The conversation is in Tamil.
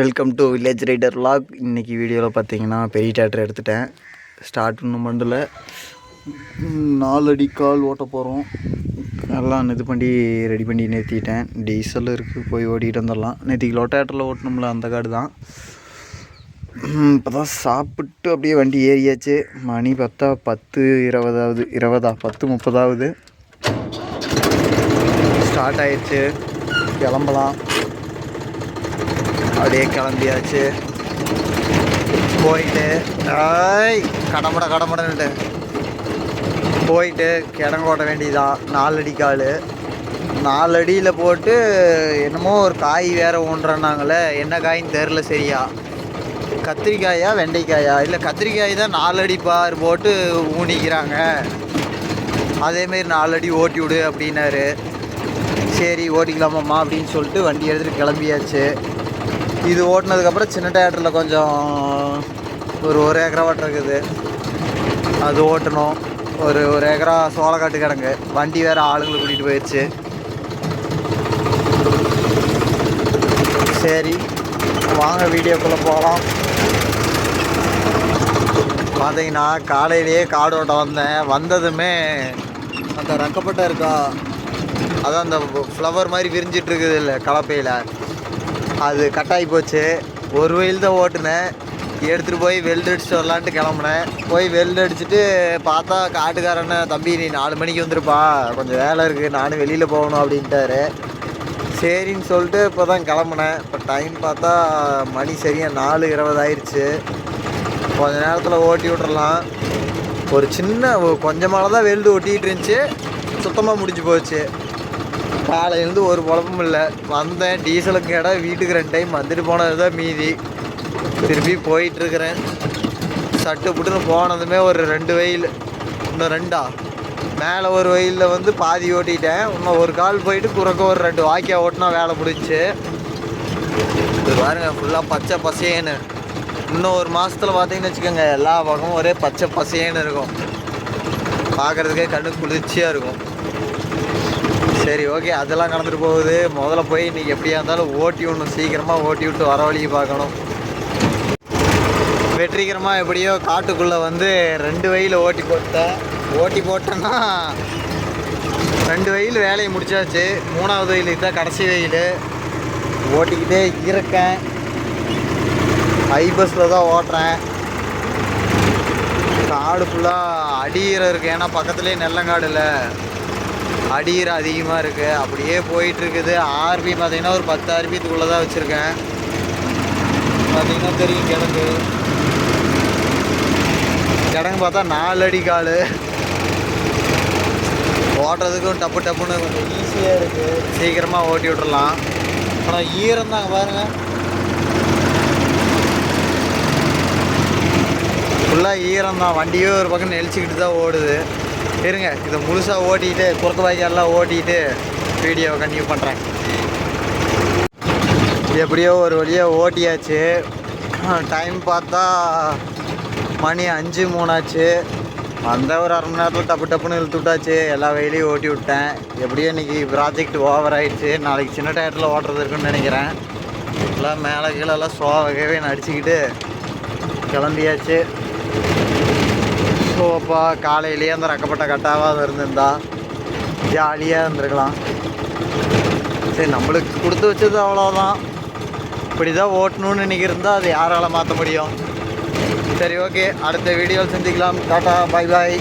Welcome to village rider vlog இன்னைக்கு வீடியோவில் பார்த்தீங்கன்னா பெரிய டேட்டர் எடுத்துட்டேன். ஸ்டார்ட் ஒன்றும் பண்ணல. நாலடி கால் ஓட்ட போகிறோம் எல்லாம் இது பண்ணி ரெடி பண்ணி நிறுத்திட்டேன். டீசல் இருக்குது போய் ஓடிட்டு வந்துடலாம். நேற்றுக்கு லோ டேட்டரில் ஓட்டணும்ல அந்த காடு தான். இப்போ தான் சாப்பிட்டு அப்படியே வண்டி ஏறியாச்சு. மணி பார்த்தா பத்து இருபதாவது இருபதா பத்து முப்பதாவது. ஸ்டார்ட் ஆயிடுச்சு. கிளம்பலாம். அப்படியே கிளம்பியாச்சு. போயிட்டு ஆய் கடமட கடமடன்ட்டு போயிட்டு கிடங்கு ஓட வேண்டியதான் நாலடி கால். நாலடியில் போட்டு என்னமோ ஒரு காய் வேற ஊன்றனாங்களே என்ன காயின்னு தெரில சரியா. கத்திரிக்காயா வெண்டைக்காயா? இல்லை கத்திரிக்காய் தான் நாலடி பார் போட்டு ஊனிக்கிறாங்க. அதேமாரி நாலடி ஓட்டி விடு அப்படின்னாரு. சரி ஓட்டிக்கலாமாம்மா அப்படின்னு சொல்லிட்டு வண்டி எடுத்துகிட்டு கிளம்பியாச்சு. இது ஓட்டினதுக்கப்புறம் சின்ன டேட்டரில் கொஞ்சம் ஒரு ஒரு ஏக்கரா ஓட்டம் இருக்குது. அது ஓட்டணும். ஒரு ஒரு ஏக்கரா சோளக்காட்டு கிடங்கு. வண்டி வேறு ஆளுங்களை கூட்டிகிட்டு போயிடுச்சு சரி வாங்க வீடியோக்குள்ளே போகலாம் பார்த்தீங்கன்னா காலையிலேயே காடு ஓட்ட வந்தேன். வந்ததுமே அந்த ரக்கப்பட்டை இருக்கா? அதான் அந்த ஃப்ளவர் மாதிரி விரிஞ்சிட்ருக்குது இல்லை கலப்பையில். அது கட்டாகி போச்சு. ஒரு வெயில் தான் ஓட்டுனேன். எடுத்துகிட்டு போய் வெல்டு அடிச்சுட்டு வரலான்ட்டு கிளம்புனேன். போய் வெல்டு அடிச்சுட்டு பார்த்தா காட்டுக்காரன தம்பி நீ நாலு மணிக்கு வந்துருப்பா. கொஞ்சம் வேலை இருக்குது நானும் வெளியில் போகணும் அப்படின்ட்டாரு. சரின்னு சொல்லிட்டு இப்போ தான் கிளம்புனேன். இப்போ டைம் பார்த்தா மணி சரியாக நாலு இருபது ஆயிடுச்சு கொஞ்ச நேரத்தில் ஓட்டி விட்றலாம் ஒரு சின்ன கொஞ்சமாக தான் வெல்டு ஒட்டிகிட்டு இருந்துச்சு. சுத்தமாக முடிஞ்சு போச்சு. காலையிலேருந்து ஒரு குழப்பமும் இல்லை. வந்தேன் டீசலுக்கு இடம் வீட்டுக்கு ரெண்டு டைம் வந்துட்டு போனது தான் மீதி. திருப்பி போயிட்டுருக்கிறேன். சட்டு புட்டுன்னு போனதுமே ஒரு ரெண்டு வெயில் இன்னும் ரெண்டா? மேலே ஒரு வெயிலில் வந்து பாதி ஓட்டிட்டேன். இன்னும் ஒரு கால் போயிட்டு குறுக்க ஒரு ரெண்டு வாக்கியா ஓட்டினா வேலை பிடிச்சி இது பாருங்க ஃபுல்லாக பச்சை பசேன்னு. இன்னும் ஒரு மாதத்தில் பார்த்தீங்கன்னு வச்சுக்கோங்க எல்லா பக்கமும் ஒரே பச்சை பசேன்னு இருக்கும். பார்க்குறதுக்கே கண்ணு குளிர்ச்சியாக இருக்கும். சரி ஓகே அதெல்லாம் கடந்துட்டு போகுது. முதல்ல போய் இன்றைக்கி எப்படியா இருந்தாலும் ஓட்டி விடணும். சீக்கிரமாக ஓட்டி விட்டு வர வழியை பார்க்கணும். வெற்றிகரமாக எப்படியோ காட்டுக்குள்ளே வந்து ரெண்டு வயல் ஓட்டி போட்டேன் ஓட்டி போட்டேன்னா ரெண்டு வயல் வேலையை முடிச்சாச்சு. மூணாவது வயல் இதுதான் கடைசி வயல். ஓட்டிக்கிட்டே இருக்கேன். ஹை பஸ்ஸில் தான் ஓட்டுறேன். காடு ஃபுல்லாக அடியிற இருக்குது ஏன்னா பக்கத்துலேயே நெல்லங்காடு இல்லை. அடியிற அதிகமாக இருக்குது அப்படியே போயிட்டுருக்குது. ஆர்பி பார்த்தீங்கன்னா ஒரு பத்து ஆர்பித்துக்குள்ளே தான் வச்சுருக்கேன். பார்த்தீங்கன்னா தெரியும் கிடங்கு. கிடங்கு பார்த்தா நாலு அடி கால். ஓட்டுறதுக்கும் டப்பு டப்புன்னு கொஞ்சம் ஈஸியாக இருக்குது சீக்கிரமாக ஓட்டி விட்றலாம் ஆனால் ஈரம் தாங்க பாருங்கள் ஃபுல்லாக ஈரம் தான். வண்டியே ஒரு பக்கம் நெளிச்சிக்கிட்டு தான் ஓடுது. இருங்க இதை முழுசாக ஓட்டிட்டு குறுக்க வாய்க்கால்லாம் ஓட்டிட்டு வீடியோ கண்டினியூ பண்ணுறேன் எப்படியோ ஒரு வழியாக ஓட்டியாச்சு. டைம் பார்த்தா மணி அஞ்சு மூணாச்சு. அந்த ஒரு அரை மணி நேரத்தில் டப்பு டப்புன்னு இழுத்து விட்டாச்சு. எல்லா வெயிலையும் ஓட்டி விட்டேன். எப்படியோ இன்றைக்கி ப்ராஜெக்ட் ஓவர் ஆகிடுச்சு நாளைக்கு சின்ன டயத்தில் ஓட்டுறது இருக்குன்னு நினைக்கிறேன். எல்லாம் மேலே கீழே எல்லாம் சோ வகையவே நடிச்சுக்கிட்டு கிளம்பியாச்சு. ஸோ காலையிலேயே அந்த ரக்கப்பட்ட கட்டாவாக இருந்திருந்தா ஜாலியாக இருந்திருக்கலாம். சரி நம்மளுக்கு கொடுத்து வச்சது அவ்வளோதான் இப்படி தான் ஓட்டணும்னு நினைக்கிறதா அது யாரால் மாற்ற முடியும். சரி ஓகே அடுத்த வீடியோவில் சந்திக்கலாம். டாட்டா பாய் பாய்